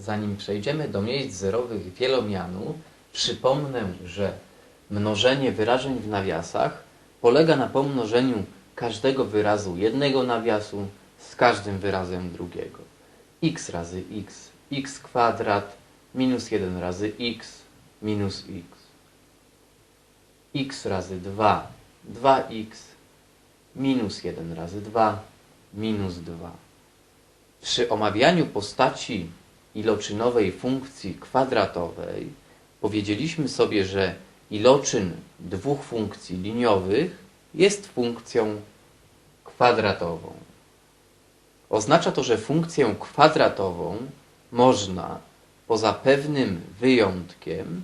Zanim przejdziemy do miejsc zerowych wielomianu, przypomnę, że mnożenie wyrażeń w nawiasach polega na pomnożeniu każdego wyrazu jednego nawiasu z każdym wyrazem drugiego. x razy x, x kwadrat minus 1 razy x minus x. x razy 2, 2x minus 1 razy 2 minus 2. Przy omawianiu postaci iloczynowej funkcji kwadratowej powiedzieliśmy sobie, że iloczyn dwóch funkcji liniowych jest funkcją kwadratową. Oznacza to, że funkcję kwadratową można, poza pewnym wyjątkiem,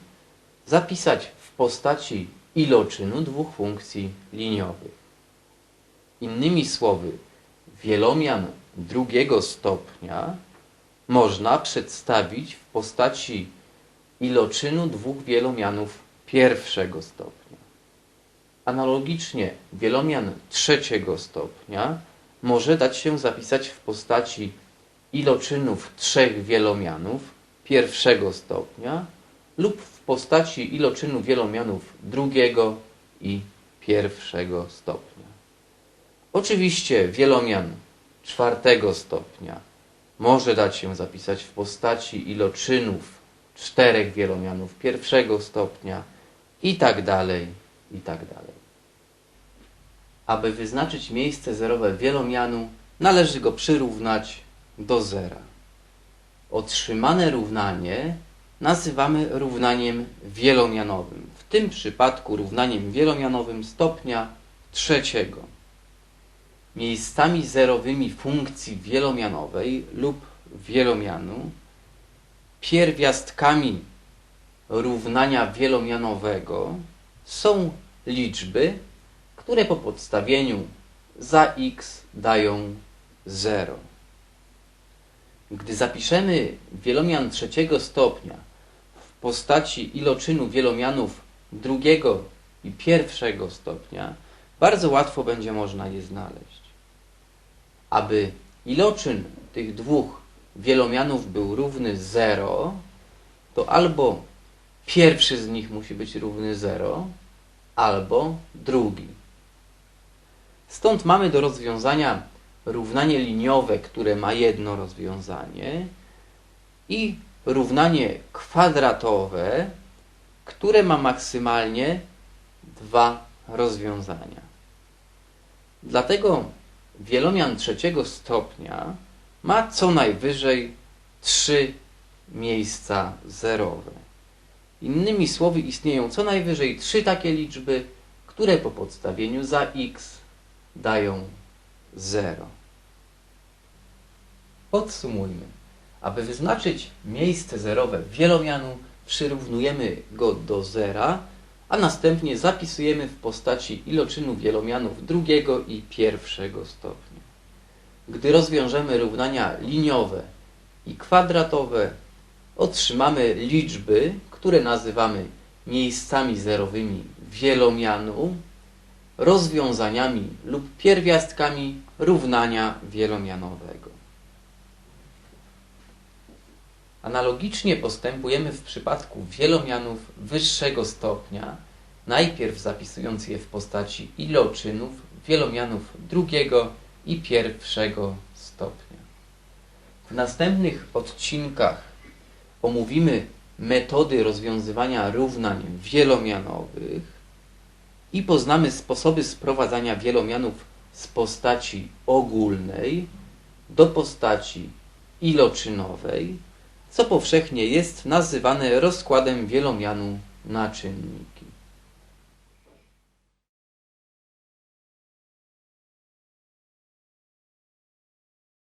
zapisać w postaci iloczynu dwóch funkcji liniowych. Innymi słowy, wielomian drugiego stopnia można przedstawić w postaci iloczynu dwóch wielomianów pierwszego stopnia. Analogicznie wielomian trzeciego stopnia może dać się zapisać w postaci iloczynów trzech wielomianów pierwszego stopnia lub w postaci iloczynu wielomianów drugiego i pierwszego stopnia. Oczywiście wielomian czwartego stopnia może dać się zapisać w postaci iloczynów czterech wielomianów pierwszego stopnia i tak dalej, i tak dalej. Aby wyznaczyć miejsce zerowe wielomianu, należy go przyrównać do zera. Otrzymane równanie nazywamy równaniem wielomianowym, w tym przypadku równaniem wielomianowym stopnia trzeciego. Miejscami zerowymi funkcji wielomianowej lub wielomianu pierwiastkami równania wielomianowego są liczby, które po podstawieniu za x dają 0. Gdy zapiszemy wielomian trzeciego stopnia w postaci iloczynu wielomianów drugiego i pierwszego stopnia, bardzo łatwo będzie można je znaleźć. Aby iloczyn tych dwóch wielomianów był równy 0, to albo pierwszy z nich musi być równy 0, albo drugi. Stąd mamy do rozwiązania równanie liniowe, które ma jedno rozwiązanie i równanie kwadratowe, które ma maksymalnie dwa rozwiązania. Dlatego wielomian trzeciego stopnia ma co najwyżej trzy miejsca zerowe. Innymi słowy, istnieją co najwyżej trzy takie liczby, które po podstawieniu za x dają 0. Podsumujmy. Aby wyznaczyć miejsce zerowe wielomianu, przyrównujemy go do zera, a następnie zapisujemy w postaci iloczynu wielomianów drugiego i pierwszego stopnia. Gdy rozwiążemy równania liniowe i kwadratowe, otrzymamy liczby, które nazywamy miejscami zerowymi wielomianu, rozwiązaniami lub pierwiastkami równania wielomianowego. Analogicznie postępujemy w przypadku wielomianów wyższego stopnia, najpierw zapisując je w postaci iloczynów wielomianów drugiego i pierwszego stopnia. W następnych odcinkach omówimy metody rozwiązywania równań wielomianowych i poznamy sposoby sprowadzania wielomianów z postaci ogólnej do postaci iloczynowej, co powszechnie jest nazywane rozkładem wielomianu na czynniki.